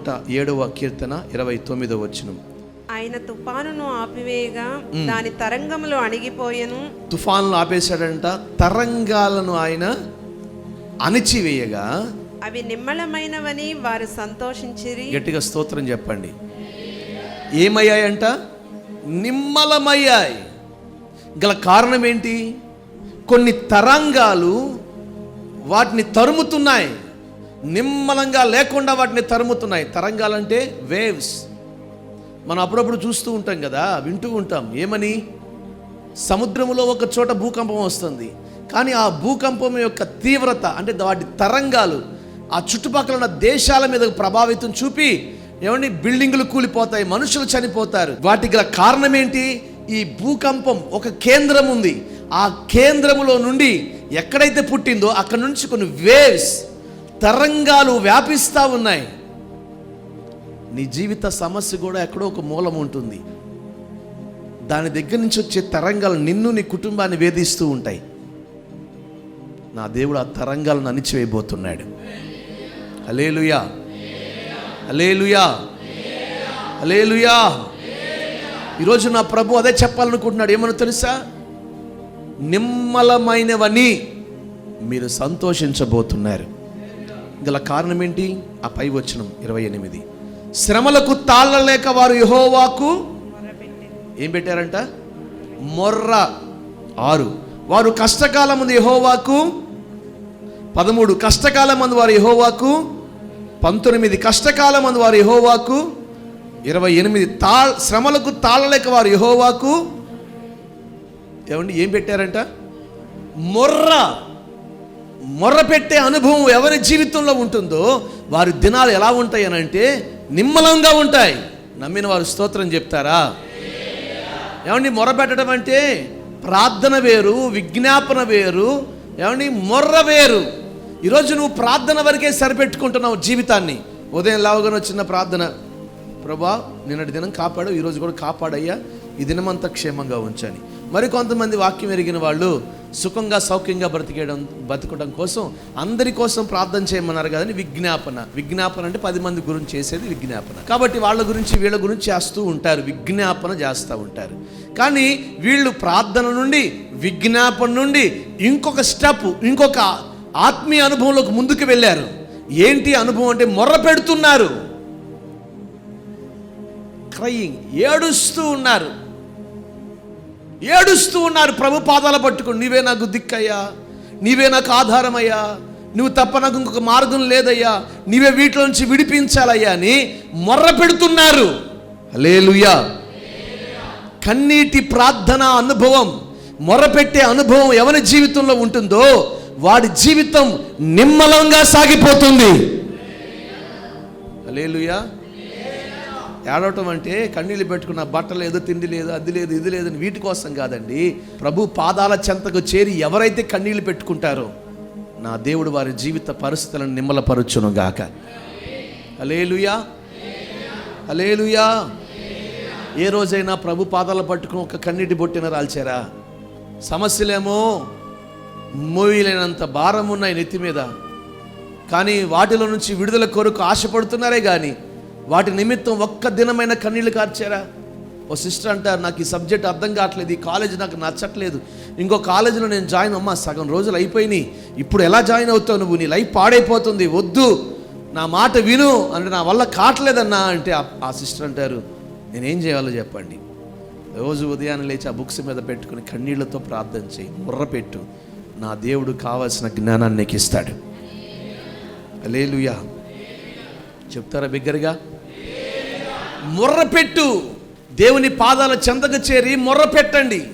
నూట ఏడవ కీర్తన ఇరవై తొమ్మిదవ వచనం. ఆయన తుఫానును ఆపివేయగా దాని తరంగములు అణిగిపోయెను. తుఫాన్లు ఆపేశాడంట. తరంగాలను ఆయన అణిచివేయగా. అవి నిమ్మళమైనవని వారు సంతోషించిరి. గట్టిగా స్తోత్రం చెప్పండి. ఏమయ్యాయంట? నిమ్మలమయ్యాయి. గల కారణం ఏంటి? కొన్ని తరంగాలు వాటిని తరుముతున్నాయి. నిమ్మలంగా లేకుండా వాటిని తరుముతున్నాయి. తరంగాలంటే వేవ్స్. మనం అప్పుడప్పుడు చూస్తూ ఉంటాం కదా వింటూ ఉంటాం. ఏమని? సముద్రములో ఒక చోట భూకంపం వస్తుంది. కానీ ఆ భూకంపం యొక్క తీవ్రత అంటే వాటి తరంగాలు ఆ చుట్టుపక్కల ఉన్న దేశాల మీద ప్రభావితం చూపి ఏమండి? బిల్డింగులు కూలిపోతాయి మనుషులు చనిపోతారు. వాటికి గల కారణం ఏంటి ఈ భూకంపం ఒక కేంద్రం ఉంది. ఆ కేంద్రములో నుండి ఎక్కడైతే పుట్టిందో అక్కడ నుంచి కొన్ని వేవ్స్ తరంగాలు వ్యాపిస్తూ ఉన్నాయి. నీ జీవిత సమస్య కూడా ఎక్కడో ఒక మూలం ఉంటుంది. దాని దగ్గర నుంచి వచ్చే తరంగాలు నిన్ను నీ కుటుంబాన్ని వేధిస్తూ ఉంటాయి. నా దేవుడు ఆ తరంగాలను అణిచివేయబోతున్నాడు. అలేలుయా అలేలుయా అలేలుయా ఈరోజు నా ప్రభు అదే చెప్పాలనుకుంటున్నాడు. ఏమన్నా తెలుసా? నిమ్మలమైనవని మీరు సంతోషించబోతున్నారు. గల కారణం ఏంటి ఆ పై వచనం ఇరవై ఎనిమిది. శ్రమలకు తాళ్ళలేక వారు యహోవాకు ఏం పెట్టారంట? మొర్ర. ఆరు. వారు కష్టకాలం ముందు యహోవాకు పదమూడు. కష్టకాలం మందు వారు యహోవాకు పంతొమ్మిది. కష్టకాలం మందు వారు యహోవాకు ఇరవై ఎనిమిది. తా శ్రమలకు తాళలేక వారు యహోవాకు ఏమండి? ఏం పెట్టారంట? మొర్ర. మొర్రపెట్టే అనుభవం ఎవరి జీవితంలో ఉంటుందో వారి దినాలు ఎలా ఉంటాయి అని అంటే నిమ్మలంగా ఉంటాయి. నమ్మిన వారు స్తోత్రం చెప్తారా? ఏమండి మొరపెట్టడం అంటే ప్రార్థన వేరు విజ్ఞాపన వేరు ఏమండి మొర్ర వేరు. ఈరోజు నువ్వు ప్రార్థన వరకే సరిపెట్టుకుంటున్నావు జీవితాన్ని. ఉదయం లేవగానే వచ్చిన ప్రార్థన. ప్రభా నిన్నటి దినం కాపాడు ఈరోజు కూడా కాపాడయ్యా. ఈ దినమంతా క్షేమంగా ఉంచని మరి కొంతమంది వాక్యం ఎరిగిన వాళ్ళు సుఖంగా సౌఖ్యంగా బ్రతికేయడం బతకడం కోసం అందరి కోసం ప్రార్థన చేయమన్నారు కదని విజ్ఞాపన. విజ్ఞాపన అంటే పది మంది గురించి చేసేది విజ్ఞాపన. కాబట్టి వాళ్ళ గురించి వీళ్ళ గురించి చేస్తూ ఉంటారు. విజ్ఞాపన చేస్తూ ఉంటారు. కానీ వీళ్ళు ప్రార్థన నుండి విజ్ఞాపన నుండి ఇంకొక స్టెప్ ఇంకొక ఆత్మీయ అనుభవంలోకి ముందుకు వెళ్ళారు. ఏంటి అనుభవం అంటే మొర్ర పెడుతున్నారు. క్రయింగ్ ఏడుస్తూ ఉన్నారు. ఏడుస్తూ ఉన్నారు ప్రభు పాదాల పట్టుకుని నీవే నాకు దిక్కయ్యా. నీవే నాకు ఆధారమయ్యా. నువ్వు తప్ప నాకు ఇంకొక మార్గం లేదయ్యా. నీవే వీటిలోంచి విడిపించాలయ్యా అని మొర్ర పెడుతున్నారు. లేలుయా కన్నీటి ప్రార్థన అనుభవం మొరపెట్టే అనుభవం ఎవరి జీవితంలో ఉంటుందో వాడి జీవితం నిమ్మలంగా సాగిపోతుంది. లేలుయా ఏడవటం అంటే కన్నీళ్ళు పెట్టుకున్న బట్ట లేదు తిండి లేదు అది లేదు ఇది లేదు వీటి కోసం కాదండి. ప్రభు పాదాల చెంతకు చేరి ఎవరైతే కన్నీళ్ళు పెట్టుకుంటారో నా దేవుడు వారి జీవిత పరిస్థితులను నిమ్మలపరుచును గాక అలేలుయా అలేలుయా ఏ రోజైనా ప్రభు పాదాలు పట్టుకుని ఒక కన్నీటి బొట్టిన రాల్చారా? సమస్యలేమో మోయలేనంత భారం ఉన్నాయి నెత్తి మీద. కానీ వాటిలో నుంచి విడుదల కొరకు ఆశపడుతున్నారే కానీ వాటి నిమిత్తం ఒక్క దినమైన కన్నీళ్ళు కార్చారా? ఓ సిస్టర్ అంటారు నాకు ఈ సబ్జెక్ట్ అర్థం కావట్లేదు ఈ కాలేజ్ నాకు నచ్చట్లేదు. ఇంకో కాలేజీలో నేను జాయిన్ అమ్మా సగం రోజులు అయిపోయినాయి. ఇప్పుడు ఎలా జాయిన్ అవుతావు నువ్వు? నీ లైఫ్ పాడైపోతుంది వద్దు. నా మాట విను. అంటే నా వల్ల కావట్లేదన్నా. అంటే ఆ- ఆ సిస్టర్ అంటారు నేనేం చేయాలో చెప్పండి. రోజు ఉదయాన్నే లేచి ఆ బుక్స్ మీద పెట్టుకుని కన్నీళ్ళతో ప్రార్థన చేయి ముర్ర పెట్టు. నా దేవుడు కావాల్సిన జ్ఞానాన్ని నీకు ఇస్తాడు. లేలుయా చెప్తారా బిగ్గరగా? మొర్రపెట్టు. దేవుని పాదాల చెందకు చేరి మొర్ర పెట్టండి